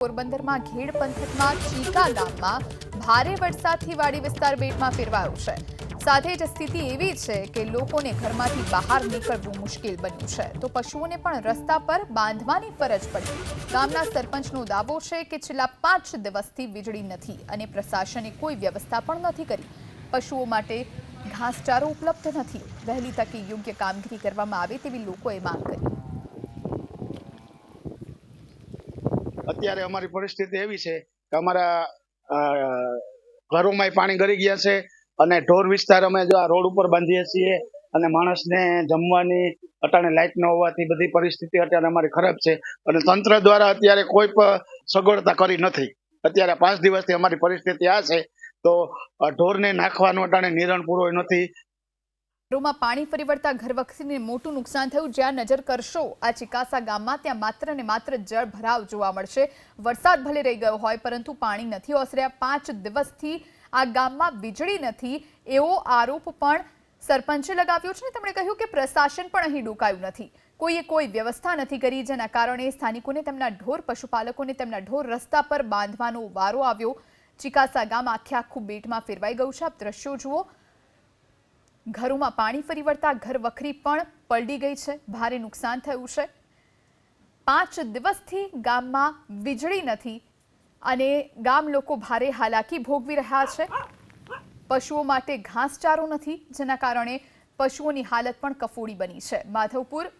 પોરબંદરમાં ઘેડ પંથકમાં ચીકા ગામમાં ભારે વરસાદથી વાડી વિસ્તાર બેટમાં ફેરવાયો છે. સાથે જ સ્થિતિ એવી છે કે લોકોને ઘરમાંથી બહાર નીકળવું મુશ્કેલ બન્યું છે. તો પશુઓને પણ રસ્તા પર બાંધવાની ફરજ પડી. ગામના સરપંચનો દાવો છે કે છેલ્લા પાંચ દિવસથી વીજળી નથી અને પ્રશાસને કોઈ વ્યવસ્થા પણ નથી કરી. પશુઓ માટે ઘાસચારો ઉપલબ્ધ નથી. વહેલી તકે યોગ્ય કામગીરી કરવામાં આવે તેવી લોકોએ માંગ કરી. અત્યારે અમારી પરિસ્થિતિ એવી છે કે અમારા ઘરોમાંય પાણી ગળી ગયા છે અને ઢોર વિસ્તાર અમે જો આ રોડ ઉપર બાંધીએ છીએ અને માણસને જમવાની, અટાણે લાઇટ ન હોવાથી બધી પરિસ્થિતિ અત્યારે અમારી ખરાબ છે અને તંત્ર દ્વારા અત્યારે કોઈ પણ સગવડતા કરી નથી. અત્યારે પાંચ દિવસથી અમારી પરિસ્થિતિ આ છે તો ઢોરને નાખવાનું અટાણે નિરણ પૂરો નથી. ઘરોમાં પાણી ફરી વળતા ઘર વખરીને મોટું નુકસાન થયું. જ્યાં નજર કરશો, આ ચિકાસા ગામમાં ત્યાં માત્ર ને માત્ર જળ ભરાવ જોવા મળશે. વરસાદ ભલે રહી ગયો હોય, પરંતુ પાણી નથી ઓસર્યા. પાંચ દિવસથી આ ગામમાં વીજળી નથી, એવો આરોપ પણ સરપંચે લગાવ્યો છે ને તેમણે કહ્યું કે પ્રશાસન પણ અહીં ડોકાયું નથી. કોઈએ કોઈ વ્યવસ્થા નથી કરી, જેના કારણે સ્થાનિકોને તેમના ઢોર, પશુપાલકોને તેમના ઢોર રસ્તા પર બાંધવાનો વારો આવ્યો. ચિકાસા ગામ આખે આખું બેટમાં ફેરવાઈ ગયું છે. આપ દ્રશ્યો જુઓ. ઘરોમાં પાણી ફરી વળતા ઘર વખરી પણ પલડી ગઈ છે. ભારે નુકસાન થયું છે. પાંચ દિવસથી ગામમાં વીજળી નથી અને ગામ લોકો ભારે હાલાકી ભોગવી રહ્યા છે. પશુઓ માટે ઘાસચારો નથી, જેના કારણે પશુઓની હાલત પણ કફોડી બની છે. માધવપુર